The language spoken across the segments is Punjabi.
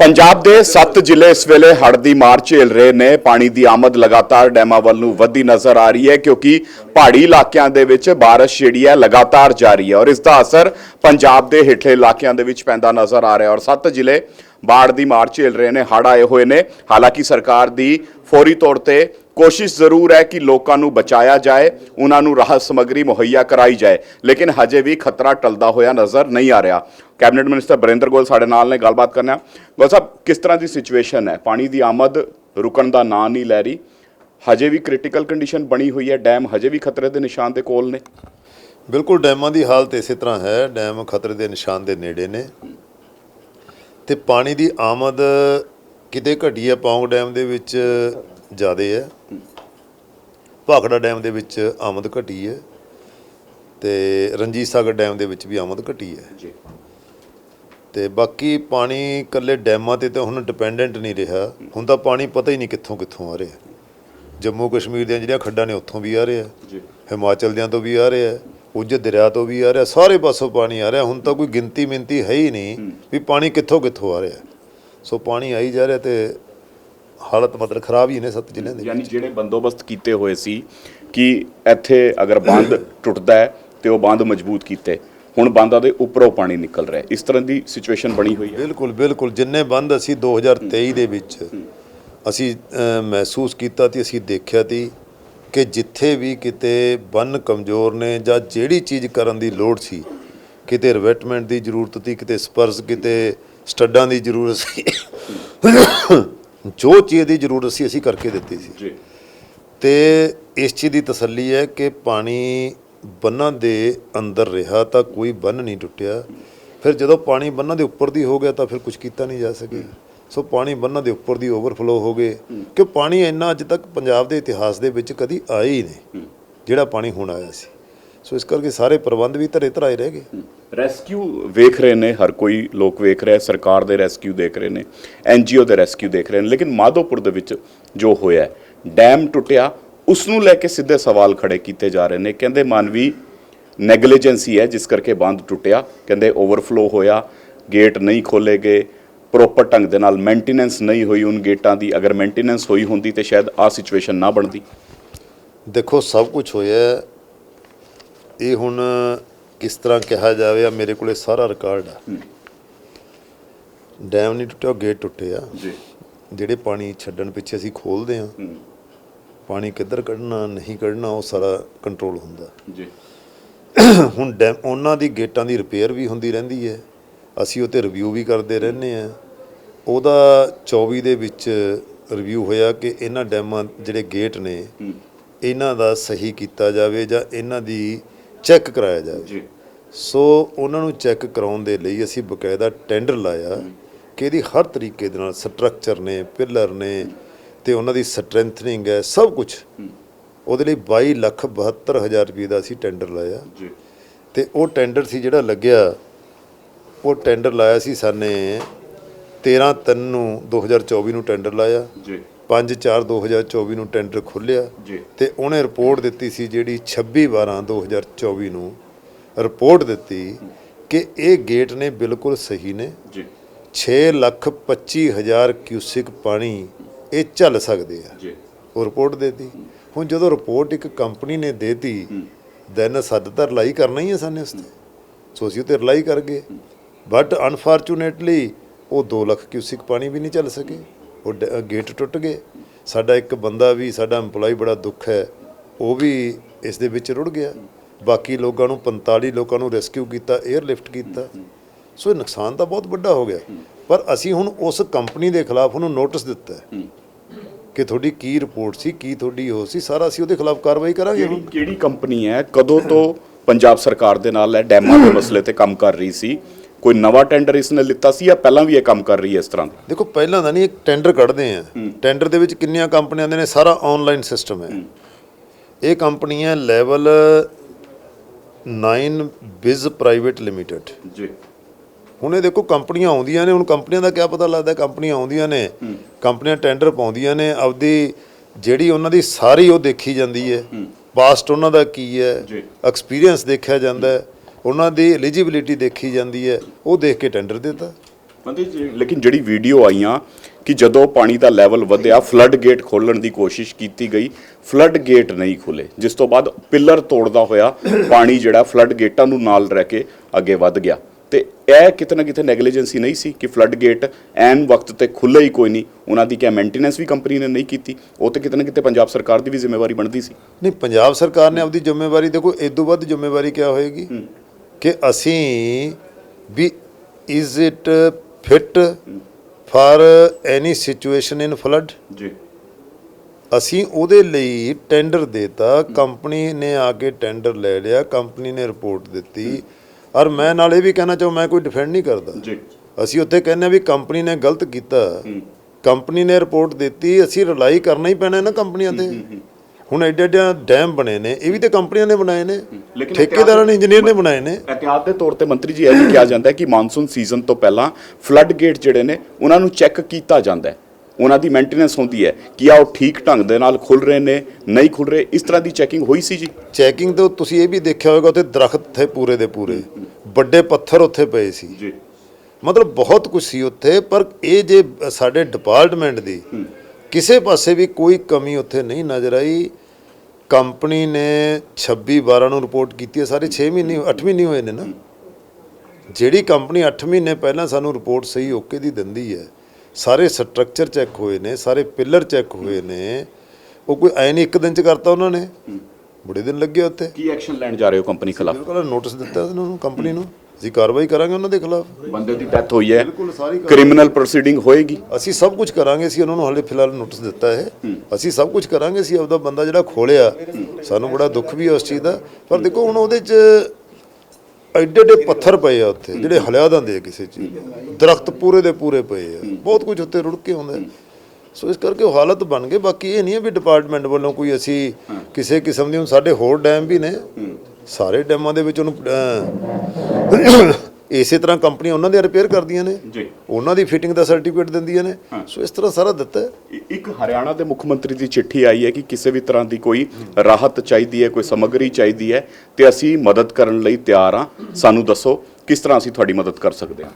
ਪੰਜਾਬ ਦੇ 7 ਜ਼ਿਲ੍ਹੇ ਇਸ ਵੇਲੇ ਹੜ੍ਹ ਦੀ ਮਾਰ ਝੇਲ ਰਹੇ ਨੇ। ਪਾਣੀ ਦੀ ਆਮਦ ਲਗਾਤਾਰ ਡੈਮਾਂ ਵੱਲ ਨੂੰ ਵੱਧਦੀ ਨਜ਼ਰ ਆ ਰਹੀ ਹੈ ਕਿਉਂਕਿ ਪਹਾੜੀ ਇਲਾਕਿਆਂ ਦੇ ਵਿੱਚ ਬਾਰਿਸ਼ ਜਿਹੜੀ ਹੈ ਲਗਾਤਾਰ ਜਾਰੀ ਹੈ ਔਰ ਇਸ ਦਾ ਅਸਰ ਪੰਜਾਬ ਦੇ ਹੇਠਲੇ ਇਲਾਕਿਆਂ ਦੇ ਵਿੱਚ ਪੈਂਦਾ ਨਜ਼ਰ ਆ ਰਿਹਾ ਔਰ 7 ਜ਼ਿਲ੍ਹੇ ਬਾੜ ਦੀ ਮਾਰ ਝੇਲ ਰਹੇ ਨੇ, ਹੜ੍ਹ ਆਏ ਹੋਏ ਨੇ। ਹਾਲਾਂਕਿ ਸਰਕਾਰ ਦੀ ਫੌਰੀ ਤੌਰ ਤੇ ਕੋਸ਼ਿਸ਼ ਜ਼ਰੂਰ ਹੈ ਕਿ ਲੋਕਾਂ ਨੂੰ ਬਚਾਇਆ ਜਾਏ, ਉਹਨਾਂ ਨੂੰ ਰਾਹਤ ਸਮੱਗਰੀ ਮੁਹੱਈਆ ਕਰਾਈ ਜਾਏ, ਲੇਕਿਨ ਹਜੇ ਵੀ ਖਤਰਾ ਟਲਦਾ ਹੋਇਆ ਨਜ਼ਰ ਨਹੀਂ ਆ ਰਿਹਾ। ਕੈਬਨਿਟ ਮਿਨਿਸਟਰ ਬਰਿੰਦਰ ਗੋਲ ਸਾਡੇ ਨਾਲ ਨੇ, ਗੱਲਬਾਤ ਕਰਨਾ ਗੋਲ ਸਾਹਿਬ, ਕਿਸ ਤਰ੍ਹਾਂ ਦੀ ਸਿਚੁਏਸ਼ਨ ਹੈ? ਪਾਣੀ ਦੀ ਆਮਦ ਰੁਕਣ ਦਾ ਨਾਂ ਨਹੀਂ ਲੈ ਰਹੀ। ਹਜੇ ਵੀ ਕ੍ਰਿਟੀਕਲ ਕੰਡੀਸ਼ਨ ਬਣੀ ਹੋਈ ਹੈ, ਡੈਮ ਹਜੇ ਵੀ ਖਤਰੇ ਦੇ ਨਿਸ਼ਾਨ ਦੇ ਕੋਲ ਨੇ। ਬਿਲਕੁਲ, ਡੈਮਾਂ ਦੀ ਹਾਲਤ ਇਸੇ ਤਰ੍ਹਾਂ ਹੈ। ਡੈਮ ਖਤਰੇ ਦੇ ਨਿਸ਼ਾਨ ਦੇ ਨੇੜੇ ਨੇ। ਤੇ ਪਾਣੀ ਦੀ ਆਮਦ ਕਿਤੇ ਘਟੀ ਹੈ? ਪੌਂਗ ਡੈਮ ਦੇ ਵਿੱਚ ਜ਼ਿਆਦੇ ਹੈ। ਭਾਖੜਾ ਡੈਮ ਦੇ ਵਿੱਚ ਆਮਦ ਘਟੀ ਹੈ ਤੇ ਰਣਜੀਤ ਸਾਗਰ ਡੈਮ ਦੇ ਵਿੱਚ ਵੀ ਆਮਦ ਘਟੀ ਹੈ। ਜੀ। ਤੇ ਬਾਕੀ ਪਾਣੀ ਇਕੱਲੇ ਡੈਮਾਂ ਤੇ ਤਾਂ ਹੁਣ ਡਿਪੈਂਡੈਂਟ ਨਹੀਂ ਰਿਹਾ। ਹੁਣ ਤਾਂ ਪਾਣੀ ਪਤਾ ਹੀ ਨਹੀਂ ਕਿੱਥੋਂ ਕਿੱਥੋਂ ਆ ਰਿਹਾ। ਜੰਮੂ ਕਸ਼ਮੀਰ ਦੀਆਂ ਜਿਹੜੀਆਂ ਖੱਡਾਂ ਨੇ ਉੱਥੋਂ ਵੀ ਆ ਰਿਹਾ। ਜੀ। ਹਿਮਾਚਲ ਦਿਆਂ ਤੋਂ ਵੀ ਆ ਰਿਹਾ। ਉੱਜ ਦਰਿਆ ਤੋਂ ਵੀ ਆ ਰਿਹਾ। ਸਾਰੇ ਪਾਸੋਂ ਪਾਣੀ ਆ ਰਿਹਾ। ਹੁਣ ਤਾਂ ਕੋਈ ਗਿਣਤੀ ਮਿੰਤੀ ਹੈ ਹੀ ਨਹੀਂ ਵੀ ਪਾਣੀ ਕਿੱਥੋਂ ਕਿੱਥੋਂ ਆ ਰਿਹਾ। ਸੋ ਪਾਣੀ ਆਈ ਜਾ ਰਿਹਾ ਤੇ ਹਾਲਤ ਮਤਲਬ ਖਰਾਬ ਹੀ ਨੇ ਸੱਤ ਜ਼ਿਲ੍ਹਿਆਂ ਦੇ ਯਾਨੀ ਜਿਹੜੇ ਬੰਦੋਬਸਤ ਕੀਤੇ ਹੋਏ ਸੀ ਕਿ ਇੱਥੇ ਅਗਰ ਬੰਦ ਟੁੱਟਦਾ ਹੈ ਤੇ ਉਹ ਬੰਦ ਮਜ਼ਬੂਤ ਕੀਤੇ ਹੁਣ ਬੰਦਾਂ ਦੇ ਉੱਪਰੋਂ ਪਾਣੀ ਨਿਕਲ ਰਿਹਾ। ਇਸ ਤਰ੍ਹਾਂ ਦੀ ਸਿਚੁਏਸ਼ਨ ਬਣੀ ਹੋਈ ਹੈ। ਬਿਲਕੁਲ ਬਿਲਕੁਲ। ਜਿੰਨੇ ਬੰਦ ਅਸੀਂ 2023 ਦੇ ਵਿੱਚ ਅਸੀਂ ਮਹਿਸੂਸ ਕੀਤਾ ਤੇ ਅਸੀਂ ਦੇਖਿਆ ਤੀ ਕਿ ਜਿੱਥੇ ਵੀ ਕਿਤੇ ਬੰਨ ਕਮਜ਼ੋਰ ਨੇ ਜਾਂ ਜਿਹੜੀ ਚੀਜ਼ ਕਰਨ ਦੀ ਲੋੜ ਸੀ ਕਿਤੇ ਰਿਵੈਟਮੈਂਟ ਦੀ ਜ਼ਰੂਰਤ ਸੀ ਕਿਤੇ ਸਪਰਸ ਕਿਤੇ ਸਟੱਡਾਂ ਦੀ ਜ਼ਰੂਰਤ ਸੀ। ਜੋ ਚੀਜ਼ ਦੀ ਜ਼ਰੂਰਤ ਸੀ ਅਸੀਂ ਕਰਕੇ ਦਿੱਤੀ ਸੀ। ਜੀ। ਤੇ ਇਸ ਚੀਜ਼ ਦੀ ਤਸੱਲੀ ਹੈ ਕਿ ਪਾਣੀ ਬੰਨਾਂ ਦੇ ਅੰਦਰ ਰਿਹਾ ਤਾਂ ਕੋਈ ਬੰਨ ਨਹੀਂ ਟੁੱਟਿਆ। ਫਿਰ ਜਦੋਂ ਪਾਣੀ ਬੰਨਾਂ ਦੇ ਉੱਪਰ ਦੀ ਹੋ ਗਿਆ ਤਾਂ ਫਿਰ ਕੁਝ ਕੀਤਾ ਨਹੀਂ ਜਾ ਸਕਿਆ। ਸੋ ਪਾਣੀ ਬੰਨਾਂ ਦੇ ਉੱਪਰ ਦੀ ਓਵਰਫਲੋ ਹੋ ਗਏ। ਕਿ ਪਾਣੀ ਇੰਨਾ ਅੱਜ ਤੱਕ ਪੰਜਾਬ ਦੇ ਇਤਿਹਾਸ ਦੇ ਵਿੱਚ ਕਦੀ ਆਇਆ ਹੀ ਨਹੀਂ ਜਿਹੜਾ ਪਾਣੀ ਹੁਣ ਆਇਆ ਸੀ। ਸੋ ਇਸ ਕਰਕੇ ਸਾਰੇ ਪ੍ਰਬੰਧ ਵੀ ਧਰੇ ਧਰਾਏ ਰਹਿ ਗਏ। ਰੈਸਕਿਊ ਵੇਖ ਰਹੇ ਨੇ ਹਰ ਕੋਈ ਲੋਕ ਵੇਖ ਰਿਹਾ ਹੈ, ਸਰਕਾਰ ਦੇ ਰੈਸਕਿਊ ਦੇਖ ਰਹੇ ਨੇ ਐਨਜੀਓ ਦੇ ਰੈਸਕਿਊ ਦੇਖ ਰਹੇ ਨੇ ਲੇਕਿਨ ਮਾਧੋਪੁਰ ਦੇ ਵਿੱਚ ਜੋ ਹੋਇਆ ਡੈਮ ਟੁੱਟਿਆ ਉਸ ਨੂੰ ਲੈ ਕੇ ਸਿੱਧੇ ਸਵਾਲ ਖੜੇ ਕੀਤੇ ਜਾ ਰਹੇ ਨੇ ਕਹਿੰਦੇ ਮਾਨਵੀ ਨੈਗਲੀਜੈਂਸੀ ਹੈ ਜਿਸ ਕਰਕੇ ਬੰਦ ਟੁੱਟਿਆ ਕਹਿੰਦੇ ਓਵਰਫਲੋ ਹੋਇਆ ਗੇਟ ਨਹੀਂ ਖੋਲੇ ਗਏ ਪ੍ਰੋਪਰ ਢੰਗ ਦੇ ਨਾਲ ਮੇਨਟੇਨੈਂਸ ਨਹੀਂ ਹੋਈ ਉਨ ਗੇਟਾਂ ਦੀ ਅਗਰ ਮੇਨਟੇਨੈਂਸ ਹੋਈ ਹੁੰਦੀ ਤੇ ਸ਼ਾਇਦ ਆ ਸਿਚੁਏਸ਼ਨ ਨਾ ਬਣਦੀ। ਦੇਖੋ ਸਭ ਕੁਝ ਹੋਇਆ ਇਹ ਹੁਣ ਕਿਸ ਤਰ੍ਹਾਂ ਕਿਹਾ ਜਾਵੇ ਆ ਮੇਰੇ ਕੋਲੇ ਸਾਰਾ ਰਿਕਾਰਡ ਆ। ਡੈਮ ਨਹੀਂ ਟੁੱਟਿਆ ਗੇਟ ਟੁੱਟੇ ਆ। ਜੀ। ਜਿਹੜੇ ਪਾਣੀ ਛੱਡਣ ਪਿੱਛੇ ਅਸੀਂ ਖੋਲਦੇ ਆ ਪਾਣੀ ਕਿੱਧਰ ਕੱਢਣਾ ਨਹੀਂ ਕੱਢਣਾ ਉਹ ਸਾਰਾ ਕੰਟਰੋਲ ਹੁੰਦਾ। ਜੀ। ਹੁਣ ਡੈਮ ਉਹਨਾਂ ਦੀ ਗੇਟਾਂ ਦੀ ਰਿਪੇਅਰ ਵੀ ਹੁੰਦੀ ਰਹਿੰਦੀ ਹੈ। ਅਸੀਂ ਉਹ ਤੇ ਰਿਵਿਊ ਵੀ ਕਰਦੇ ਰਹਿੰਦੇ ਆ ਉਹਦਾ 24 ਦੇ ਵਿੱਚ ਰਿਵਿਊ ਹੋਇਆ ਕਿ ਇਹਨਾਂ ਡੈਮਾਂ ਜਿਹੜੇ ਗੇਟ ਨੇ ਇਹਨਾਂ ਦਾ ਸਹੀ ਕੀਤਾ ਜਾਵੇ ਜਾਂ ਇਹਨਾਂ ਦੀ ਚੈੱਕ ਕਰਾਇਆ ਜਾਵੇ। ਜੀ। ਸੋ ਉਹਨਾਂ ਨੂੰ ਚੈੱਕ ਕਰਾਉਣ ਦੇ ਲਈ ਅਸੀਂ ਬਕਾਇਦਾ ਟੈਂਡਰ ਲਾਇਆ ਕਿ ਇਹਦੀ ਹਰ ਤਰੀਕੇ ਦੇ ਨਾਲ ਸਟਰਕਚਰ ਨੇ ਪਿਲਰ ਨੇ ਤੇ ਉਹਨਾਂ ਦੀ ਸਟਰੈਂਥਨਿੰਗ ਹੈ ਸਭ ਕੁਝ ਉਹਦੇ ਲਈ 22 ਲੱਖ 72 ਹਜ਼ਾਰ ਰੁਪਏ ਦਾ ਅਸੀਂ ਟੈਂਡਰ ਲਾਇਆ। ਜੀ। ਤੇ ਉਹ ਟੈਂਡਰ ਸੀ ਜਿਹੜਾ ਲੱਗਿਆ ਉਹ ਟੈਂਡਰ ਲਾਇਆ ਸੀ ਸਾਨੇ 13 ਤਿੰਨ ਨੂੰ 2024 ਨੂੰ ਟੈਂਡਰ ਲਾਇਆ। ਜੀ। 5 4 2024 ਨੂੰ ਟੈਂਡਰ ਖੋਲ੍ਹਿਆ ਜੀ। ਤੇ ਉਹਨੇ ਰਿਪੋਰਟ ਦਿੱਤੀ ਸੀ ਜਿਹੜੀ 26 12 2024 ਨੂੰ ਰਿਪੋਰਟ ਦਿੱਤੀ ਕਿ ਇਹ ਗੇਟ ਨੇ ਬਿਲਕੁਲ ਸਹੀ ਨੇ। ਜੀ। 6 ਲੱਖ 25 ਹਜ਼ਾਰ ਕਿਊਸਿਕ ਪਾਣੀ ਇਹ ਝੱਲ ਸਕਦੇ ਆ। ਜੀ। ਉਹ ਰਿਪੋਰਟ ਦੇਤੀ। ਹੁਣ ਜਦੋਂ ਰਿਪੋਰਟ ਇੱਕ ਕੰਪਨੀ ਨੇ ਦੇਤੀ ਦੈਨ ਸੱਦ ਤਾਂ ਰਿਲਾਈ ਕਰਨਾ ਹੀ ਹੈ ਸਾਨੇ ਉਸ ਤੇ ਸੋ ਅਸੀਂ ਉਹ ਤੇ ਰਿਲਾਈ ਕਰ ਗਏ। ਬਟ ਅਨਫੋਰਚੂਨੇਟਲੀ ਉਹ 2 ਲੱਖ ਕਿਊਸਿਕ ਪਾਣੀ ਵੀ ਨਹੀਂ ਚੱਲ ਸਕੇ। ਉਹ ਗੇਟ ਟੁੱਟ ਗਏ। ਸਾਡਾ ਇੱਕ ਬੰਦਾ ਵੀ ਸਾਡਾ EMPLOYE ਬੜਾ ਦੁੱਖ ਹੈ। ਉਹ ਵੀ ਇਸ ਦੇ ਵਿੱਚ ਰੁੜ ਗਿਆ। ਬਾਕੀ ਲੋਕਾਂ ਨੂੰ 45 ਲੋਕਾਂ ਨੂੰ ਰੈਸਕਿਊ ਕੀਤਾ 에ਅਰ ਲਿਫਟ ਕੀਤਾ। ਸੋ ਇਹ ਨੁਕਸਾਨ ਤਾਂ ਬਹੁਤ ਵੱਡਾ ਹੋ ਗਿਆ। ਪਰ ਅਸੀਂ ਹੁਣ ਉਸ ਕੰਪਨੀ ਦੇ ਖਿਲਾਫ ਉਹਨੂੰ ਨੋਟਿਸ ਦਿੱਤਾ ਹੈ ਕਿ ਤੁਹਾਡੀ ਕੀ ਰਿਪੋਰਟ ਸੀ ਕੀ ਤੁਹਾਡੀ ਉਹ ਸੀ ਸਾਰਾ ਅਸੀਂ ਉਹਦੇ ਖਿਲਾਫ ਕਾਰਵਾਈ ਕਰਾਂਗੇ ਕਿਹੜੀ ਕਿਹੜੀ ਕੰਪਨੀ ਹੈ? ਕਦੋਂ ਤੋਂ ਪੰਜਾਬ ਸਰਕਾਰ ਦੇ ਨਾਲ ਇਹ ਡੈਮਾਂ ਦੇ ਮਸਲੇ ਤੇ ਕੰਮ ਕਰ ਰਹੀ ਸੀ? ਕੋਈ ਨਵਾਂ ਟੈਂਡਰ ਇਸ ਨੇ ਲਿੱਤਾ ਸੀ ਜਾਂ ਪਹਿਲਾਂ ਵੀ ਇਹ ਕੰਮ ਕਰ ਰਹੀ ਹੈ ਇਸ ਤਰ੍ਹਾਂ ਦਾ? ਦੇਖੋ ਪਹਿਲਾਂ ਤਾਂ ਨਹੀਂ ਇੱਕ ਟੈਂਡਰ ਕੱਢਦੇ ਆ। ਟੈਂਡਰ ਦੇ ਵਿੱਚ ਕਿੰਨੀਆਂ ਕੰਪਨੀਆਂ ਦੇ ਨੇ? ਸਾਰਾ ਆਨਲਾਈਨ ਸਿਸਟਮ ਹੈ। ਇਹ ਕੰਪਨੀ ਹੈ ਲੈਵਲ 9 ਬਿਜ਼ ਪ੍ਰਾਈਵੇਟ ਲਿਮਿਟਡ ਜੀ। ਹੁਣ ਇਹ ਦੇਖੋ ਕੰਪਨੀਆਂ ਆਉਂਦੀਆਂ ਨੇ। ਹੁਣ ਕੰਪਨੀਆਂ ਦਾ ਕੀ ਪਤਾ ਲੱਗਦਾ? ਕੰਪਨੀਆਂ ਆਉਂਦੀਆਂ ਨੇ। ਕੰਪਨੀਆਂ ਟੈਂਡਰ ਪਾਉਂਦੀਆਂ ਨੇ। ਆਪਦੀ ਜਿਹੜੀ ਉਹਨਾਂ ਦੀ ਸਾਰੀ ਉਹ ਦੇਖੀ ਜਾਂਦੀ ਹੈ। ਪਾਸਟ ਉਹਨਾਂ ਦਾ ਕੀ ਹੈ। ਐਕਸਪੀਰੀਅੰਸ ਦੇਖਿਆ ਜਾਂਦਾ ਹੈ। ਉਹਨਾਂ ਦੀ ਐਲੀਜੀਬਿਲਿਟੀ ਦੇਖੀ ਜਾਂਦੀ ਹੈ ਉਹ ਦੇਖ ਕੇ ਟੈਂਡਰ ਦਿੱਤਾ। ਬੰਦੇ ਜੀ ਲੇਕਿਨ ਜਿਹੜੀ ਵੀਡੀਓ ਆਈਆਂ ਕਿ ਜਦੋਂ ਪਾਣੀ ਦਾ ਲੈਵਲ ਵਧਿਆ ਫਲੱਡ ਗੇਟ ਖੋਲਣ ਦੀ ਕੋਸ਼ਿਸ਼ ਕੀਤੀ ਗਈ ਫਲੱਡ ਗੇਟ ਨਹੀਂ ਖੁੱਲੇ। ਜਿਸ ਤੋਂ ਬਾਅਦ ਪਿੱਲਰ ਤੋੜਦਾ ਹੋਇਆ ਪਾਣੀ ਜਿਹੜਾ ਫਲੱਡ ਗੇਟਾਂ ਨੂੰ ਨਾਲ ਰਹਿ ਕੇ ਅੱਗੇ ਵੱਧ ਗਿਆ। ਤੇ ਇਹ ਕਿਤੇ ਨਾ ਕਿਤੇ ਨੈਗਲੀਜੈਂਸੀ ਨਹੀਂ ਸੀ ਕਿ ਫਲੱਡ ਗੇਟ ਐਨ ਵਕਤ ਤੇ ਖੁੱਲੇ ਹੀ ਕੋਈ ਨਹੀਂ। ਉਹਨਾਂ ਦੀ ਕਿਆ ਮੇਨਟੇਨੈਂਸ ਵੀ ਕੰਪਨੀ ਨੇ ਨਹੀਂ ਕੀਤੀ। ਉਹ ਤੇ ਕਿਤੇ ਨਾ ਕਿਤੇ ਪੰਜਾਬ ਸਰਕਾਰ ਦੀ ਵੀ ਜ਼ਿੰਮੇਵਾਰੀ ਬਣਦੀ ਸੀ। ਨਹੀਂ ਪੰਜਾਬ ਸਰਕਾਰ ਨੇ ਆਪਦੀ ਜ਼ਿੰਮੇਵਾਰੀ ਦੇਖੋ ਇਦੋਂ ਵੱਧ ਜ਼ਿੰਮੇਵਾਰੀ ਕਿਆ ਹੋਏਗੀ? ਕਿ ਅਸੀਂ ਵੀ is it fit for any situation in flood ਜੀ। ਅਸੀਂ ਉਹਦੇ ਲਈ ਟੈਂਡਰ ਦੇਤਾ ਕੰਪਨੀ ਨੇ ਆ ਕੇ ਟੈਂਡਰ ਲੈ ਲਿਆ ਕੰਪਨੀ ਨੇ ਰਿਪੋਰਟ ਦਿੱਤੀ। ਔਰ ਮੈਂ ਨਾਲ ਇਹ ਵੀ ਕਹਿਣਾ ਚਾਹੁੰ ਮੈਂ ਕੋਈ ਡਿਫੈਂਡ ਨਹੀਂ ਕਰਦਾ। ਜੀ। ਅਸੀਂ ਉੱਥੇ ਕਹਿੰਦੇ ਵੀ ਕੰਪਨੀ ਨੇ ਗਲਤ ਕੀਤਾ। ਕੰਪਨੀ ਨੇ ਰਿਪੋਰਟ ਦਿੱਤੀ ਅਸੀਂ ਰਿਲਾਈ ਕਰਨਾ ਹੀ ਪੈਣਾ ਨਾ ਕੰਪਨੀਆਂ ਤੇ। ਹੁਣ ਐਡੇ ਐਡੇ ਡੈਮ ਬਣੇ ਨੇ ਇਹ ਵੀ ਤੇ ਕੰਪਨੀਆਂ ਨੇ ਬਣਾਏ ਨੇ ਲੇਕਿਨ ਠੇਕੇਦਾਰਾਂ ਨੇ ਇੰਜੀਨੀਅਰ ਨੇ ਬਣਾਏ ਨੇ। ਇhtiyat ਦੇ ਤੌਰ ਤੇ ਮੰਤਰੀ ਜੀ ਇਹ ਵੀ ਕਿਹਾ ਜਾਂਦਾ ਹੈ ਕਿ ਮਾਨਸੂਨ ਸੀਜ਼ਨ ਤੋਂ ਪਹਿਲਾਂ ਫਲੱਡ ਗੇਟ ਜਿਹੜੇ ਨੇ ਉਹਨਾਂ ਨੂੰ ਚੈੱਕ ਕੀਤਾ ਜਾਂਦਾ ਹੈ। ਉਹਨਾਂ ਦੀ ਮੇਨਟੇਨੈਂਸ ਹੁੰਦੀ ਹੈ ਕਿ ਆ ਉਹ ਠੀਕ ਢੰਗ ਦੇ ਨਾਲ ਖੁੱਲ ਰਹੇ ਨੇ ਨਹੀਂ ਖੁੱਲ ਰਹੇ ਇਸ ਤਰ੍ਹਾਂ ਦੀ ਚੈਕਿੰਗ ਹੋਈ ਸੀ ਜੀ? ਚੈਕਿੰਗ ਤੋਂ ਤੁਸੀਂ ਇਹ ਵੀ ਦੇਖਿਆ ਹੋਵੇਗਾ ਉੱਥੇ ਦਰਖਤ ਥੇ ਪੂਰੇ ਦੇ ਪੂਰੇ ਵੱਡੇ ਪੱਥਰ ਉੱਥੇ ਪਏ ਸੀ। ਜੀ। ਮਤਲਬ ਬਹੁਤ ਕੁਝ ਸੀ ਉੱਥੇ ਪਰ ਇਹ ਜੇ ਸਾਡੇ ਡਿਪਾਰਟਮੈਂਟ ਦੀ ਕਿਸੇ ਪਾਸੇ ਵੀ ਕੋਈ ਕਮੀ ਉੱਥੇ ਨਹੀਂ ਨਜ਼ਰ ਆਈ ਕੰਪਨੀ ਨੇ 26 12 ਨੂੰ ਰਿਪੋਰਟ ਕੀਤੀ ਹੈ ਸਾਰੇ 6 ਮਹੀਨੇ 8 ਮਹੀਨੇ ਹੋਏ ਨੇ ਨਾ। ਜਿਹੜੀ ਕੰਪਨੀ 8 ਮਹੀਨੇ ਪਹਿਲਾਂ ਸਾਨੂੰ ਰਿਪੋਰਟ ਸਹੀ ਓਕੇ ਦੀ ਦਿੰਦੀ ਹੈ ਸਾਰੇ ਸਟਰਕਚਰ ਚੈੱਕ ਹੋਏ ਨੇ ਸਾਰੇ ਪਿੱਲਰ ਚੈੱਕ ਹੋਏ ਨੇ ਉਹ ਕੋਈ ਐ ਨਹੀਂ ਇੱਕ ਦਿਨ ਚ ਕਰਤਾ ਉਹਨਾਂ ਨੇ। ਬੜੇ ਦਿਨ ਲੱਗੇ ਉੱਥੇ। ਕੀ ਐਕਸ਼ਨ ਲੈਣ ਜਾ ਰਹੇ ਹੋ ਕੰਪਨੀ ਖਿਲਾਫ? ਬਿਲਕੁਲ ਨੋਟਿਸ ਦਿੱਤਾ ਉਹਨਾਂ ਨੂੰ ਕੰਪਨੀ ਨੂੰ। ਅਸੀਂ ਕਾਰਵਾਈ ਕਰਾਂਗੇ ਉਹਨਾਂ ਦੇ ਖਿਲਾਫ। ਬੰਦੇ ਦੀ ਡੈਥ ਹੋਈ ਹੈ। ਬਿਲਕੁਲ ਸਾਰੀ ਕ੍ਰਿਮੀਨਲ ਪ੍ਰੋਸੀਡਿੰਗ ਹੋਏਗੀ। ਅਸੀਂ ਸਭ ਕੁਝ ਕਰਾਂਗੇ ਅਸੀਂ ਉਹਨਾਂ ਨੂੰ ਹਾਲੇ ਫਿਲਹਾਲ ਨੋਟਿਸ ਦਿੱਤਾ ਹੈ। ਅਸੀਂ ਸਭ ਕੁਝ ਕਰਾਂਗੇ ਅਸੀਂ ਆਪਦਾ ਬੰਦਾ ਜਿਹੜਾ ਖੋਲਿਆ ਸਾਨੂੰ ਬੜਾ ਦੁੱਖ ਵੀ ਹੈ ਉਸ ਚੀਜ਼ ਦਾ। ਪਰ ਦੇਖੋ ਹੁਣ ਉਹਦੇ 'ਚ ਐਡੇ ਐਡੇ ਪੱਥਰ ਪਏ ਆ ਉੱਥੇ ਜਿਹੜੇ ਹਲਿਆ ਦਿੰਦੇ ਆ ਕਿਸੇ ਚੀਜ਼ ਨੂੰ। ਦਰਖਤ ਪੂਰੇ ਦੇ ਪੂਰੇ ਪਏ ਆ। ਬਹੁਤ ਕੁਝ ਉੱਤੇ ਰੁੜ ਕੇ ਆਉਂਦਾ ਹੈ। ਸੋ ਇਸ ਕਰਕੇ ਉਹ ਹਾਲਤ ਬਣ ਗਏ ਬਾਕੀ ਇਹ ਨਹੀਂ ਹੈ ਵੀ ਡਿਪਾਰਟਮੈਂਟ ਵੱਲੋਂ ਕੋਈ ਅਸੀਂ ਕਿਸੇ ਕਿਸਮ ਦੀ ਹੁਣ ਸਾਡੇ ਹੋਰ ਡੈਮ ਵੀ ਨੇ। ਸਾਰੇ ਡੈਮਾਂ ਦੇ ਵਿੱਚ ਉਹਨੂੰ ਇਸੇ ਤਰ੍ਹਾਂ ਕੰਪਨੀਆਂ ਉਹਨਾਂ ਦੇ ਰਿਪੇਅਰ ਕਰਦੀਆਂ ਨੇ। ਜੀ। ਉਹਨਾਂ ਦੀ ਫਿਟਿੰਗ ਦਾ ਸਰਟੀਫਿਕੇਟ ਦਿੰਦੀਆਂ ਨੇ। ਸੋ ਇਸ ਤਰ੍ਹਾਂ ਸਾਰਾ ਦਿੱਤਾ ਇੱਕ ਹਰਿਆਣਾ ਦੇ ਮੁੱਖ ਮੰਤਰੀ ਦੀ ਚਿੱਠੀ ਆਈ ਹੈ ਕਿ ਕਿਸੇ ਵੀ ਤਰ੍ਹਾਂ ਦੀ ਕੋਈ ਰਾਹਤ ਚਾਹੀਦੀ ਹੈ ਕੋਈ ਸਮੱਗਰੀ ਚਾਹੀਦੀ ਹੈ ਤੇ ਅਸੀਂ ਮਦਦ ਕਰਨ ਲਈ ਤਿਆਰ ਹਾਂ। ਸਾਨੂੰ ਦੱਸੋ ਕਿਸ ਤਰ੍ਹਾਂ ਅਸੀਂ ਤੁਹਾਡੀ ਮਦਦ ਕਰ ਸਕਦੇ ਹਾਂ?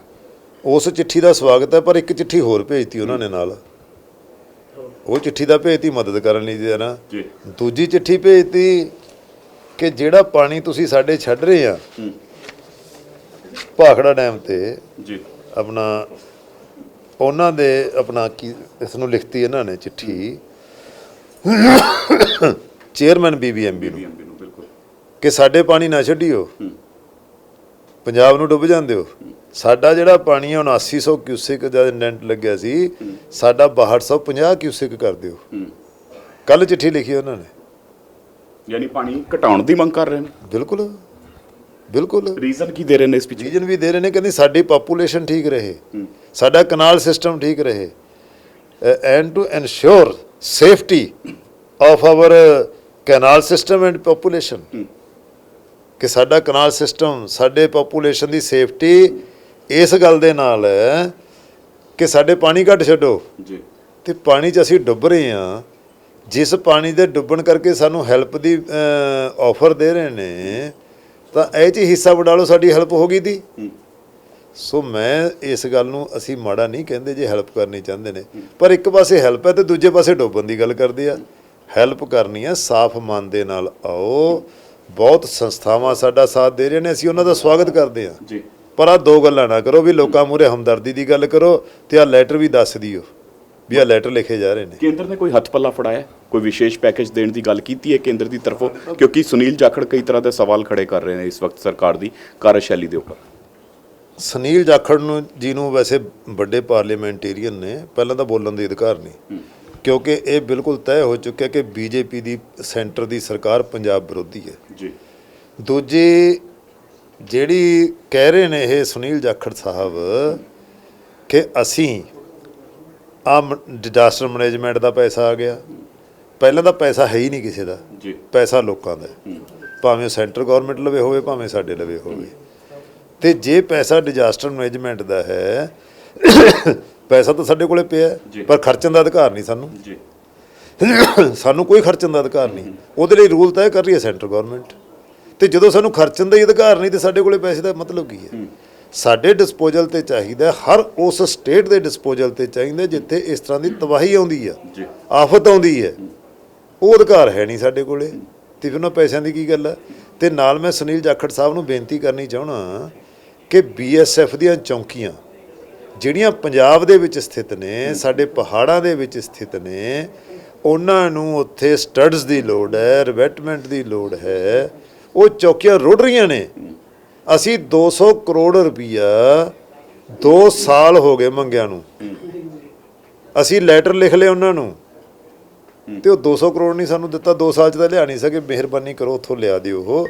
ਉਸ ਚਿੱਠੀ ਦਾ ਸਵਾਗਤ ਹੈ ਪਰ ਇੱਕ ਚਿੱਠੀ ਹੋਰ ਭੇਜਤੀ ਉਹਨਾਂ ਨੇ ਨਾਲ। ਉਹ ਚਿੱਠੀ ਦਾ ਭੇਜਤੀ ਮਦਦ ਕਰਨ ਲਈ ਜੀ ਨਾ ਜੀ। ਦੂਜੀ ਚਿੱਠੀ ਭੇਜਤੀ ਕਿ ਜਿਹੜਾ ਪਾਣੀ ਤੁਸੀਂ ਸਾਡੇ ਛੱਡ ਰਹੇ ਆ ਭਾਖੜਾ ਡੈਮ ਤੇ ਜੀ। ਆਪਣਾ ਉਹਨਾਂ ਦੇ ਆਪਣਾ ਕੀ ਇਸ ਨੂੰ ਲਿਖਤੀ ਇਹਨਾਂ ਨੇ ਚਿੱਠੀ। ਚੇਅਰਮੈਨ ਬੀਬੀਐਮਬੀ ਨੂੰ। ਕਿ ਸਾਡੇ ਪਾਣੀ ਨਾ ਛੱਡਿਓ। ਪੰਜਾਬ ਨੂੰ ਡੁੱਬ ਜਾਂਦੇ ਹੋ। ਸਾਡਾ ਜਿਹੜਾ ਪਾਣੀ ਹੈ 7900 ਕਿਊਸਿਕ ਦਾ ਇੰਡੈਂਟ ਲੱਗਿਆ ਸੀ ਸਾਡਾ 6250 ਕਿਊਸਿਕ ਕਰ ਦਿਓ। ਕੱਲ ਚਿੱਠੀ ਲਿਖੀ ਉਹਨਾਂ ਨੇ। ਯਾਨੀ ਪਾਣੀ ਘਟਾਉਣ ਦੀ ਮੰਗ ਕਰ ਰਹੇ ਨੇ। ਬਿਲਕੁਲ ਬਿਲਕੁਲ। ਰੀਜ਼ਨ ਕੀ ਦੇ ਰਹੇ ਨੇ ਇਸ ਪਿੱਛੇ? ਰੀਜਨ ਵੀ ਦੇ ਰਹੇ ਨੇ ਕਹਿੰਦੇ ਸਾਡੀ ਪਾਪੂਲੇਸ਼ਨ ਠੀਕ ਰਹੇ। ਸਾਡਾ ਕਨਾਲ ਸਿਸਟਮ ਠੀਕ ਰਹੇ। And to ensure safety of our canal system and population ਕਿ ਸਾਡਾ ਕਨਾਲ ਸਿਸਟਮ ਸਾਡੇ ਪਾਪੂਲੇਸ਼ਨ ਦੀ ਸੇਫਟੀ ਇਸ ਗੱਲ ਦੇ ਨਾਲ ਕਿ ਸਾਡੇ ਪਾਣੀ ਘੱਟ ਛੱਡੋ। ਜੀ। ਤੇ ਪਾਣੀ 'ਚ ਅਸੀਂ ਡੁੱਬ ਰਹੇ ਹਾਂ। ਜਿਸ ਪਾਣੀ ਦੇ ਡੁੱਬਣ ਕਰਕੇ ਸਾਨੂੰ ਹੈਲਪ ਦੀ ਆਫਰ ਦੇ ਰਹੇ ਨੇ ਤਾਂ ਇਹ 'ਚ ਹਿੱਸਾ ਵਡਾ ਲਓ ਸਾਡੀ ਹੈਲਪ ਹੋ ਗਈ ਦੀ। ਸੋ ਮੈਂ ਇਸ ਗੱਲ ਨੂੰ ਅਸੀਂ ਮਾੜਾ ਨਹੀਂ ਕਹਿੰਦੇ ਜੇ ਹੈਲਪ ਕਰਨੀ ਚਾਹੁੰਦੇ ਨੇ। ਪਰ ਇੱਕ ਪਾਸੇ ਹੈਲਪ ਹੈ ਤੇ ਦੂਜੇ ਪਾਸੇ ਡੁੱਬਣ ਦੀ ਗੱਲ ਕਰਦੇ ਆ। ਹੈਲਪ ਕਰਨੀ ਹੈ ਸਾਫ਼ ਮਨ ਦੇ ਨਾਲ ਆਓ। ਬਹੁਤ ਸੰਸਥਾਵਾਂ ਸਾਡਾ ਸਾਥ ਦੇ ਰਹੀਆਂ ਨੇ ਅਸੀਂ ਉਹਨਾਂ ਦਾ ਸਵਾਗਤ ਕਰਦੇ ਜੀ। ਪਰ ਆ ਦੋ ਗੱਲਾਂ ਨਾ ਕਰੋ ਵੀ ਲੋਕਾਂ ਮੂਰੇ ਹਮਦਰਦੀ ਦੀ ਗੱਲ ਕਰੋ ਤੇ ਆ ਲੈਟਰ ਵੀ ਦੱਸ ਦਿਓ। ਵੀ ਆ ਲੈਟਰ ਲਿਖੇ ਜਾ ਰਹੇ ਨੇ। ਕੇਂਦਰ ਨੇ ਕੋਈ ਹੱਥ ਪੱਲਾ ਫੜਾਇਆ? ਕੋਈ ਵਿਸ਼ੇਸ਼ ਪੈਕੇਜ ਦੇਣ ਦੀ ਗੱਲ ਕੀਤੀ ਹੈ ਕੇਂਦਰ ਦੀ ਤਰਫੋਂ? ਕਿਉਂਕਿ ਸੁਨੀਲ ਜਾਖੜ ਕਈ ਤਰ੍ਹਾਂ ਦੇ ਸਵਾਲ ਖੜੇ ਕਰ ਰਹੇ ਨੇ ਇਸ ਵਕਤ ਸਰਕਾਰ ਦੀ ਕਾਰਜਸ਼ੈਲੀ ਦੇ ਉੱਪਰ। ਸੁਨੀਲ ਜਾਖੜ ਨੂੰ ਜੀ ਨੂੰ ਵੈਸੇ ਵੱਡੇ ਪਾਰਲੀਮੈਂਟੇਰੀਅਨ ਨੇ ਪਹਿਲਾਂ ਤਾਂ ਬੋਲਣ ਦੇ ਅਧਿਕਾਰ ਨਹੀਂ। ਕਿਉਂਕਿ ਇਹ ਬਿਲਕੁਲ ਤੈਅ ਹੋ ਚੁੱਕਿਆ ਕਿ ਬੀਜੇਪੀ ਦੀ ਸੈਂਟਰ ਦੀ ਸਰਕਾਰ ਪੰਜਾਬ ਵਿਰੋਧੀ ਹੈ। ਜੀ। ਦੂਜੀ ਜਿਹੜੀ ਕਹਿ ਰਹੇ ਨੇ ਇਹ ਸੁਨੀਲ ਜਾਖੜ ਸਾਹਿਬ ਕਿ ਅਸੀਂ ਆ ਡਿਜ਼ਾਸਟਰ ਮੈਨੇਜਮੈਂਟ ਦਾ ਪੈਸਾ ਆ ਗਿਆ। ਪਹਿਲਾਂ ਤਾਂ ਪੈਸਾ ਹੈ ਹੀ ਨਹੀਂ ਕਿਸੇ ਦਾ। ਜੀ। ਪੈਸਾ ਲੋਕਾਂ ਦਾ। ਭਾਵੇਂ ਸੈਂਟਰ ਗਵਰਨਮੈਂਟ ਲਵੇ ਹੋਵੇ ਭਾਵੇਂ ਸਾਡੇ ਲਵੇ ਹੋਵੇ। ਤੇ ਜੇ ਪੈਸਾ ਡਿਜ਼ਾਸਟਰ ਮੈਨੇਜਮੈਂਟ ਦਾ ਹੈ ਪੈਸਾ ਤਾਂ ਸਾਡੇ ਕੋਲੇ ਪਿਆ। ਪਰ ਖਰਚਣ ਦਾ ਅਧਿਕਾਰ ਨਹੀਂ ਸਾਨੂੰ। ਜੀ। ਸਾਨੂੰ ਕੋਈ ਖਰਚਣ ਦਾ ਅਧਿਕਾਰ ਨਹੀਂ। ਉਹਦੇ ਲਈ ਰੂਲ ਤੈਅ ਕਰ ਰਹੀ ਹੈ ਸੈਂਟਰ ਗਵਰਨਮੈਂਟ ਤੇ ਜਦੋਂ ਸਾਨੂੰ ਖਰਚਣ ਦਾ ਹੀ ਅਧਿਕਾਰ ਨਹੀਂ ਤੇ ਸਾਡੇ ਕੋਲੇ ਪੈਸੇ ਦਾ ਮਤਲਬ ਕੀ ਹੈ। ਸਾਡੇ ਡਿਸਪੋਜ਼ਲ ਤੇ ਚਾਹੀਦਾ ਹਰ ਉਸ ਸਟੇਟ ਦੇ ਡਿਸਪੋਜ਼ਲ ਤੇ ਚਾਹੀਦਾ ਜਿੱਥੇ ਇਸ ਤਰ੍ਹਾਂ ਦੀ ਤਬਾਹੀ ਆਉਂਦੀ ਆ ਆਫਤ ਆਉਂਦੀ ਹੈ। ਉਹ ਅਧਿਕਾਰ ਹੈ ਨਹੀਂ ਸਾਡੇ ਕੋਲੇ। ਤੇ ਫਿਰ ਉਹਨਾਂ ਪੈਸਿਆਂ ਦੀ ਕੀ ਗੱਲ ਹੈ ਤੇ ਨਾਲ ਮੈਂ ਸੁਨੀਲ ਜਾਖੜ ਸਾਹਿਬ ਨੂੰ ਬੇਨਤੀ ਕਰਨੀ ਚਾਹਣਾ ਕਿ ਬੀਐਸਐਫ ਦੀਆਂ ਚੌਂਕੀਆਂ ਜਿਹੜੀਆਂ ਪੰਜਾਬ ਦੇ ਵਿੱਚ ਸਥਿਤ ਨੇ ਸਾਡੇ ਪਹਾੜਾਂ ਦੇ ਵਿੱਚ ਸਥਿਤ ਨੇ ਉਹਨਾਂ ਨੂੰ ਉੱਥੇ ਸਟੱਡਸ ਦੀ ਲੋੜ ਹੈ ਰਿਵੈਟਮੈਂਟ ਦੀ ਲੋੜ ਹੈ। ਉਹ ਚੌਕੀਆਂ ਰੁੜ ਰਹੀਆਂ ਨੇ। ਅਸੀਂ 200 ਕਰੋੜ ਰੁਪਈਆ 2 ਸਾਲ ਹੋ ਗਏ ਮੰਗਿਆਂ ਨੂੰ। ਅਸੀਂ ਲੈਟਰ ਲਿਖ ਲਏ ਉਹਨਾਂ ਨੂੰ। ਤੇ ਉਹ 200 ਕਰੋੜ ਨਹੀਂ ਸਾਨੂੰ ਦਿੱਤਾ 2 ਸਾਲ ਚ ਤਾਂ ਲਿਆ ਨਹੀਂ ਸਕੇ। ਮਿਹਰਬਾਨੀ ਕਰੋ, ਉੱਥੋਂ ਲਿਆ ਦਿਓ ਉਹ।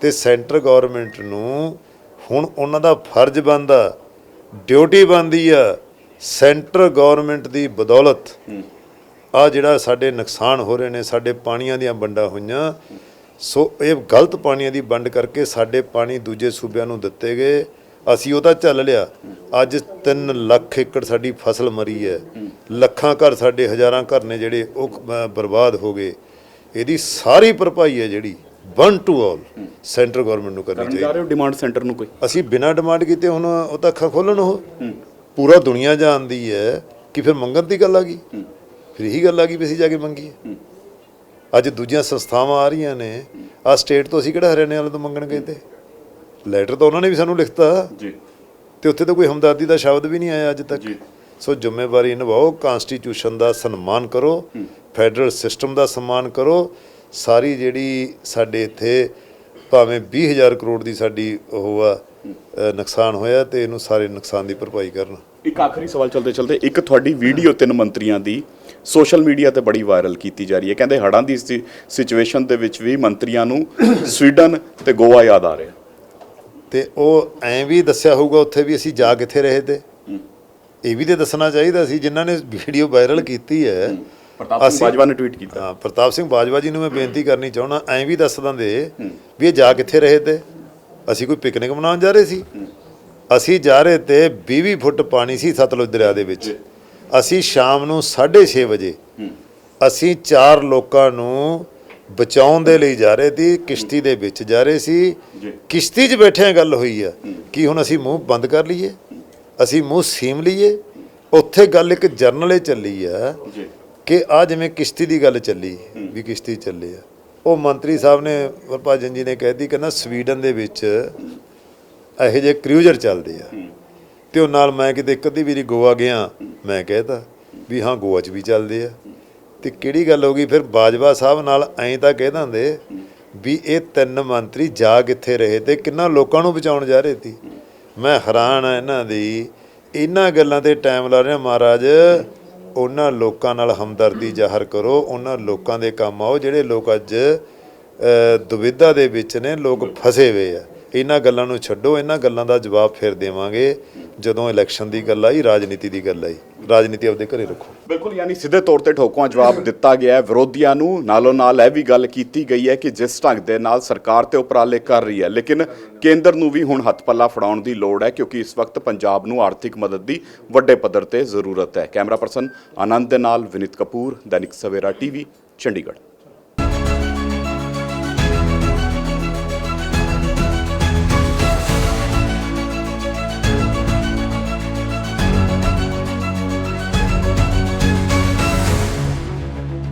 ਤੇ ਸੈਂਟਰ ਗਵਰਨਮੈਂਟ ਨੂੰ ਹੁਣ ਉਹਨਾਂ ਦਾ ਫਰਜ਼ ਬਣਦਾ, ਡਿਊਟੀ ਬਣਦੀ ਆ ਸੈਂਟਰ ਗਵਰਨਮੈਂਟ ਦੀ ਬਦੌਲਤ। ਆ ਜਿਹੜਾ ਸਾਡੇ ਨੁਕਸਾਨ ਹੋ ਰਹੇ ਨੇ, ਸਾਡੇ ਪਾਣੀਆਂ ਦੀਆਂ ਵੰਡਾਂ ਹੋਈਆਂ ਸੋ ਇਹ ਗਲਤ ਪਾਣੀਆਂ ਦੀ ਵੰਡ ਕਰਕੇ ਸਾਡੇ ਪਾਣੀ ਦੂਜੇ ਸੂਬਿਆਂ ਨੂੰ ਦਿੱਤੇ ਗਏ। ਅਸੀਂ ਉਹ ਤਾਂ ਝੱਲ ਲਿਆ। ਅੱਜ 3 ਲੱਖ ਏਕੜ ਸਾਡੀ ਫਸਲ ਮਰੀ ਹੈ। ਲੱਖਾਂ ਘਰ ਸਾਡੇ ਹਜ਼ਾਰਾਂ ਘਰ ਨੇ ਜਿਹੜੇ ਉਹ ਬਰਬਾਦ ਹੋ ਗਏ। ਇਹਦੀ ਸਾਰੀ ਭਰਪਾਈ ਹੈ ਜਿਹੜੀ। One to all centre government ਨੂੰ ਕਰਨੀ ਚਾਹੀਦੀ ਜਾ ਰਹੇ ਹੋ ਡਿਮਾਂਡ ਸੈਂਟਰ ਨੂੰ ਕੋਈ? ਅਸੀਂ ਬਿਨਾਂ ਡਿਮਾਂਡ ਕੀਤੇ ਹੁਣ ਉਹ ਤਾਂ ਅੱਖਾਂ ਖੋਲਣ ਉਹ। ਪੂਰਾ ਦੁਨੀਆ ਜਾਣਦੀ ਹੈ ਕਿ ਫਿਰ ਮੰਗਣ ਦੀ ਗੱਲ ਆ ਗਈ। ਫਿਰ ਇਹੀ ਗੱਲ ਆ ਗਈ ਵੀ ਅਸੀਂ ਜਾ ਕੇ ਮੰਗੀਏ। ਅੱਜ ਦੂਜੀਆਂ ਸੰਸਥਾਵਾਂ ਆ ਰਹੀਆਂ ਨੇ ਆ ਸਟੇਟ ਤੋਂ ਅਸੀਂ ਕਿਹੜਾ ਹਰਿਆਣੇ ਵਾਲੇ ਤੋਂ ਮੰਗਣ ਗਏ ਤੇ? ਲੈਟਰ ਤਾਂ ਉਹਨਾਂ ਨੇ ਵੀ ਸਾਨੂੰ ਲਿਖਤਾ। ਜੀ। ਤੇ ਉੱਥੇ ਤਾਂ ਕੋਈ ਹਮਦਰਦੀ ਦਾ ਸ਼ਬਦ ਵੀ ਨਹੀਂ ਆਇਆ ਅੱਜ ਤੱਕ। ਜੀ। ਸੋ ਜ਼ਿੰਮੇਵਾਰੀ ਨਿਭਾਓ ਕਨਸਟੀਟਿਊਸ਼ਨ ਦਾ ਸਨਮਾਨ ਕਰੋ ਫੈਡਰਲ ਸਿਸਟਮ ਦਾ ਸਨਮਾਨ ਕਰੋ। ਸਾਰੀ ਜਿਹੜੀ ਸਾਡੇ ਇੱਥੇ ਭਾਵੇਂ 20000 ਕਰੋੜ ਦੀ ਸਾਡੀ ਉਹ ਆ ਨੁਕਸਾਨ ਹੋਇਆ ਤੇ ਇਹਨੂੰ ਸਾਰੇ ਨੁਕਸਾਨ ਦੀ ਭਰਪਾਈ ਕਰਨ। ਇੱਕ ਆਖਰੀ ਸਵਾਲ ਚਲਦੇ ਚਲਦੇ ਇੱਕ ਤੁਹਾਡੀ ਵੀਡੀਓ ਤਿੰਨ ਮੰਤਰੀਆਂ ਦੀ ਸੋਸ਼ਲ ਮੀਡੀਆ ਤੇ ਬੜੀ ਵਾਇਰਲ ਕੀਤੀ ਜਾ ਰਹੀ ਹੈ। ਕਹਿੰਦੇ ਹੜ੍ਹਾਂ ਦੀ ਸਿਚੁਏਸ਼ਨ ਦੇ ਵਿੱਚ ਵੀ ਮੰਤਰੀਆਂ ਨੂੰ ਸਵੀਡਨ ਤੇ ਗੋਆ ਯਾਦ ਆ ਰਿਹਾ। ਤੇ ਉਹ ਐਂ ਵੀ ਦੱਸਿਆ ਹੋਊਗਾ ਉੱਥੇ ਵੀ ਅਸੀਂ ਜਾ ਕਿੱਥੇ ਰਹੇ ਤੇ। ਇਹ ਵੀ ਤੇ ਦੱਸਣਾ ਚਾਹੀਦਾ ਸੀ ਜਿਨ੍ਹਾਂ ਨੇ ਵੀਡੀਓ ਵਾਇਰਲ ਕੀਤੀ ਹੈ। ਪ੍ਰਤਾਪ ਸਿੰਘ ਬਾਜਵਾ ਨੇ ਟਵੀਟ ਕੀਤਾ। ਹਾਂ ਪ੍ਰਤਾਪ ਸਿੰਘ ਬਾਜਵਾ ਜੀ ਨੂੰ ਮੈਂ ਬੇਨਤੀ ਕਰਨੀ ਚਾਹੁੰਦਾ ਐਂ ਵੀ ਦੱਸ ਦਿੰਦੇ ਵੀ ਇਹ ਜਾ ਕਿੱਥੇ ਰਹੇ ਤੇ। ਅਸੀਂ ਕੋਈ ਪਿਕਨਿਕ ਮਨਾਉਣ ਜਾ ਰਹੇ ਸੀ। ਅਸੀਂ ਜਾ ਰਹੇ ਤੇ 20 ਫੁੱਟ ਪਾਣੀ ਸੀ ਸਤਲੁਜ ਦਰਿਆ ਦੇ ਵਿੱਚ। ਅਸੀਂ ਸ਼ਾਮ ਨੂੰ 6:30 ਵਜੇ ਅਸੀਂ ਚਾਰ ਲੋਕਾਂ ਨੂੰ ਬਚਾਉਣ ਦੇ ਲਈ ਜਾ ਰਹੇ ਸੀ ਕਿਸ਼ਤੀ ਦੇ ਵਿੱਚ ਜਾ ਰਹੇ ਸੀ। ਕਿਸ਼ਤੀ 'ਚ ਬੈਠਿਆਂ ਗੱਲ ਹੋਈ ਆ ਕਿ ਹੁਣ ਅਸੀਂ ਮੂੰਹ ਬੰਦ ਕਰ ਲਈਏ ਅਸੀਂ ਮੂੰਹ ਸੀਮ ਲਈਏ। ਉੱਥੇ ਗੱਲ ਇੱਕ ਜਰਨਲੇ ਚੱਲੀ ਆ ਕਿ ਆ ਜਿਵੇਂ ਕਿਸ਼ਤੀ ਦੀ ਗੱਲ ਚੱਲੀ ਵੀ ਕਿਸ਼ਤੀ ਚੱਲੇ ਆ। ਉਹ ਮੰਤਰੀ ਸਾਹਿਬ ਨੇ ਵਰਪਾਜਨ ਜੀ ਨੇ ਕਹਿਤੀ ਕਹਿੰਦਾ ਸਵੀਡਨ ਦੇ ਵਿੱਚ ਇਹੋ ਜਿਹੇ ਕ੍ਰੂਜ਼ਰ ਚੱਲਦੇ ਆ। ਤੇ ਉਹ ਨਾਲ ਮੈਂ ਕਿਤੇ ਇੱਕ ਅੱਧੀ ਵਾਰੀ ਗੋਆ ਗਿਆ, ਮੈਂ ਕਹਿਤਾ ਵੀ ਹਾਂ, ਗੋਆ 'ਚ ਵੀ ਚੱਲਦੇ ਆ। ਤੇ ਕਿਹੜੀ ਗੱਲ ਹੋ ਗਈ? ਫਿਰ ਬਾਜਵਾ ਸਾਹਿਬ ਨਾਲ ਐਂ ਤਾਂ ਕਹਿ ਦਿੰਦੇ ਵੀ ਇਹ ਤਿੰਨ ਮੰਤਰੀ ਜਾ ਕਿੱਥੇ ਰਹੇ ਤੇ ਕਿੰਨਾ ਲੋਕਾਂ ਨੂੰ ਬਚਾਉਣ ਜਾ ਰਹੇ ਸੀ। ਮੈਂ ਹੈਰਾਨ ਆ ਇਹਨਾਂ ਦੀ। ਇਹਨਾਂ ਗੱਲਾਂ ਤੇ ਟਾਈਮ ਲਾ ਰਿਹਾ ਮਹਾਰਾਜ। ਉਹਨਾਂ ਲੋਕਾਂ ਨਾਲ ਹਮਦਰਦੀ ਜ਼ਾਹਰ ਕਰੋ। ਉਹਨਾਂ ਲੋਕਾਂ ਦੇ ਕੰਮ ਆਓ। ਜਿਹੜੇ ਲੋਕ ਅੱਜ ਦੁਵਿਧਾ ਦੇ ਵਿੱਚ ਨੇ, ਲੋਕ ਫਸੇ ਹੋਏ ਆ। ਇਹਨਾਂ ਗੱਲਾਂ ਨੂੰ ਛੱਡੋ। ਇਹਨਾਂ ਗੱਲਾਂ ਦਾ ਜਵਾਬ ਫਿਰ ਦੇਵਾਂਗੇ। ਜਦੋਂ ਇਲੈਕਸ਼ਨ ਦੀ ਗੱਲ ਆਈ, ਰਾਜਨੀਤੀ ਦੀ ਗੱਲ ਆਈ। ਰਾਜਨੀਤੀ ਆਪਦੇ ਘਰੇ ਰੱਖੋ। ਬਿਲਕੁਲ, ਯਾਨੀ ਸਿੱਧੇ ਤੌਰ ਤੇ ਠੋਕਵਾਂ ਜਵਾਬ ਦਿੱਤਾ ਗਿਆ ਹੈ। ਵਿਰੋਧੀਆਂ ਨੂੰ ਨਾਲੋਂ ਨਾਲ ਇਹ ਵੀ ਗੱਲ ਕੀਤੀ ਗਈ ਹੈ ਕਿ ਜਿਸ ਢੰਗ ਦੇ ਨਾਲ ਸਰਕਾਰ ਤੇ ਉਪਰਾਲੇ ਕਰ ਰਹੀ ਹੈ। ਲੇਕਿਨ ਕੇਂਦਰ ਨੂੰ ਵੀ ਹੁਣ ਹੱਥ ਪੱਲਾ ਫੜਾਉਣ ਦੀ ਲੋੜ ਹੈ, ਕਿਉਂਕਿ ਇਸ ਵਕਤ ਪੰਜਾਬ ਨੂੰ ਆਰਥਿਕ ਮਦਦ ਦੀ ਵੱਡੇ ਪੱਧਰ ਤੇ ਜ਼ਰੂਰਤ ਹੈ। ਕੈਮਰਾ ਪਰਸਨ ਆਨੰਦ ਦੇ ਨਾਲ ਵਿਨਿਤ ਕਪੂਰ, ਦੈਨਿਕ ਸਵੇਰਾ ਟੀਵੀ, ਚੰਡੀਗੜ੍ਹ।